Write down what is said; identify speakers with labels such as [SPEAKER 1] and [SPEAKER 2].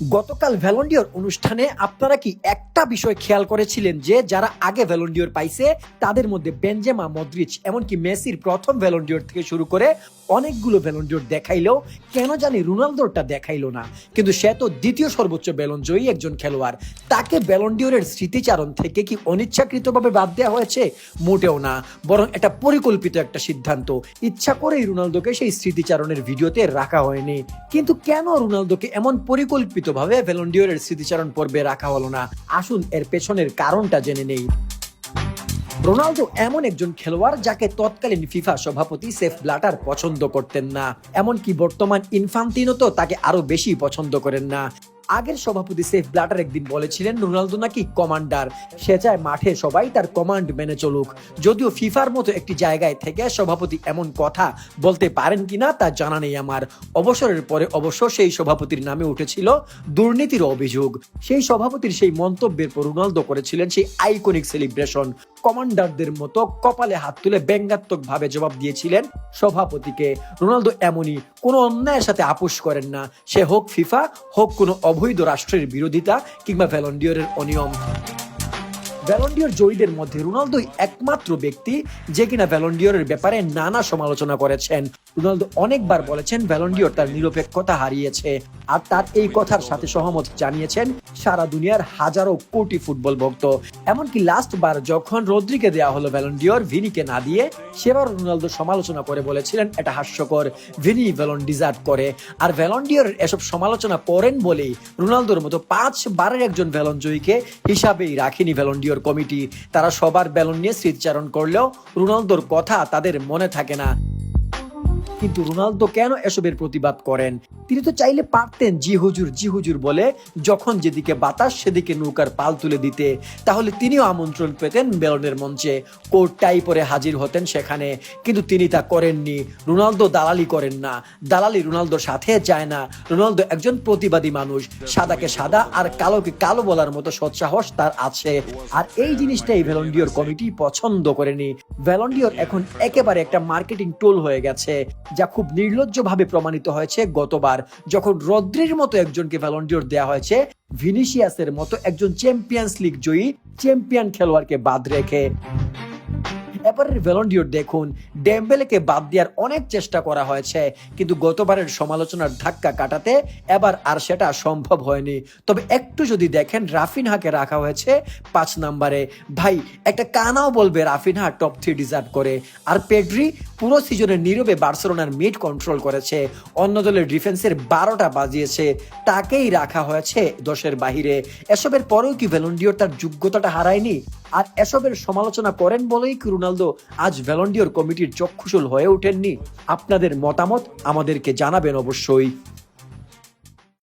[SPEAKER 1] গতকাল ভ্যালন্ডিয়র অনুষ্ঠানে আপনারা কি একটা বিষয় খেয়াল করেছিলেন যে যারা আগে ভ্যালন্ডিয়র পাইছে, তাদের মধ্যে বেঞ্জেমা মদ্রিচ এমনকি মেসির প্রথম ভ্যালন্ডিয়র থেকে শুরু করে অনেকগুলো ভ্যালন্ডিয়র দেখাইলেও কেন জানি রোনালদোরটা দেখাইলো না। কিন্তু সে তো দ্বিতীয় সর্বোচ্চ ব্যালন জয়ী একজন খেলোয়াড়। তাকে ব্যালন্ডিয়রের স্মৃতিচারণ থেকে কি অনিচ্ছাকৃতভাবে বাদ দেওয়া হয়েছে? মোটেও না। বরং এটা পরিকল্পিত একটা সিদ্ধান্ত। ইচ্ছা করেই রোনালদোকে সেই স্মৃতিচারণের ভিডিওতে রাখা হয়নি। কিন্তু কেন রোনালদোকে এমন পরিকল্পিতভাবে ভ্যালন্ডিয়রের স্মৃতিচারণ পর্বে রাখা হলো না? আসুন এর পেছনের কারণটা জেনে নেই। রোনালদো এমন একজন খেলোয়াড় যাকে তৎকালীন ফিফা সভাপতি সেফ ব্লাটার পছন্দ করতেন না। এমনকি বর্তমান ইনফান্তিনো তো তাকে আরও বেশি পছন্দ করেন না। আগের সভাপতি সেফ ব্লাটার একদিন বলেছিলেন, রোনালদো নাকি কমান্ডার। সে চায় মাঠে সবাই তার কমান্ড মেনে চলুক। যদিও ফিফার মতো একটি জায়গায় থেকে সভাপতি এমন কথা বলতে পারেন কিনা তা জানা নেই আমার। অবসরের পরে অবশ্য সেই সভাপতির নামে উঠেছিল দুর্নীতির অভিযোগ। সেই সভাপতির সেই মন্তব্যের পর রোনালদো করেছিলেন সেই আইকনিক সেলিব্রেশন। কমান্ডারদের মতো কপালে হাত তুলে ব্যঙ্গাত্মক ভাবে জবাব দিয়েছিলেন সভাপতিকে। রোনালদো এমনই কোনো অন্যায়ের সাথে আপোষ করেন না। সে হোক ফিফা, হোক কোনো অবৈধ রাষ্ট্রের বিরোধিতা কিংবা ভ্যালন্ডিয়রের অনিয়ম। ভ্যালন্ডিয়র জয়ীদের মধ্যে রোনালদোই একমাত্র ব্যক্তি যে কিনা ভ্যালন্ডিয়রের ব্যাপারে নানা সমালোচনা করেছেন। রোনালদো অনেকবার বলেছেন ভ্যালন্ডিয়র তার নিরপেক্ষতা হারিয়েছে আর তার এই কথার সাথে সহমত জানিয়েছেন সারা দুনিয়ার হাজারো কোটি ফুটবল ভক্ত এমনকি লাস্ট বার যখন রদ্রিকে দেওয়া হলো ভ্যালন্ডিয়র, ভিনিকে না দিয়ে সেবার রোনালদো সমালোচনা করে বলেছিলেন, এটা হাস্যকর, ভিনি ভ্যালন ডিজার্ভ করে। আর ভ্যালন্ডিয়রের এসব সমালোচনা করেন বলেই রোনালদোর মতো পাঁচ বারের একজন ভ্যালন জয়ীকে হিসাবেই রাখেনি ভ্যালন্ডিয়র কমিটি। তারা সবার ব্যালন নিয়ে স্মৃতিচারণ করলেও রোনালদোর কথা তাদের মনে থাকে না। কিন্তু রোনালদো কেন এসবের প্রতিবাদ করেন? তিনি তো চাইলে পারতেন জি হুজুর জি হুজুর বলে যখন যেদিকে বাতাস, সেদিকে নৌকার পাল তুলে দিতে। তাহলে তিনিও আমন্ত্রণ পেতেন বেলনের মঞ্চে। কোট টাই পরে হাজির হতেন সেখানে। কিন্তু তিনি তা করেননি। রোনালদো দালালি করেন না। দালালি রোনালদোর সাথে যায় না। রোনালদো একজন প্রতিবাদী মানুষ। সাদাকে সাদা আর কালোকে কালো বলার মতো সৎসাহস তার আছে। আর এই জিনিসটাই ভ্যালন্ডিয়র কমিটি পছন্দ করেনি। ভ্যালন্ডিয়র এখন একেবারে একটা মার্কেটিং টোল হয়ে গেছে। যা খুব নির্লজ্জভাবে প্রমাণিত হয়েছে গতবার, যখন রদ্রির মতো একজনকে ভ্যালন্ডিওর দেওয়া হয়েছে, ভিনিসিয়াসের মতো একজন চ্যাম্পিয়ন্স লিগ জয়ী চ্যাম্পিয়ন খেলোয়াড়কে বাদ রেখে। এবারের ভ্যালন্ডিয়র দেখুন, ডেম্বেলেকে বাদ দেওয়ার অনেক চেষ্টা করা হয়েছে, কিন্তু গতবারের সমালোচনার ধাক্কা কাটাতে এবার আর সেটা সম্ভব হয়নি। তবে একটু যদি দেখেন, রাফিনহাকে রাখা হয়েছে পাঁচ নম্বরে। ভাই, একটা কানাও বলবে রাফিনহা টপ থ্রি ডিজার্ভ করে। আর পেড্রি পুরো সিজনে নীরবে বার্সেলোনার মিড কন্ট্রোল করেছে, অন্য দলের ডিফেন্সের বারোটা বাজিয়েছে, তাকেই রাখা হয়েছে দশের বাহিরে। এসবের পরেও কি ভ্যালন্ডিয়র তার যোগ্যতাটা হারায়নি? আর এসবের সমালোচনা করেন বলেই কি রোনালদো আজ ভ্যালন্ডিয়র কমিটির চক্ষুশল হয়ে ওঠেননি? আপনাদের মতামত আমাদেরকে জানাবেন অবশ্যই।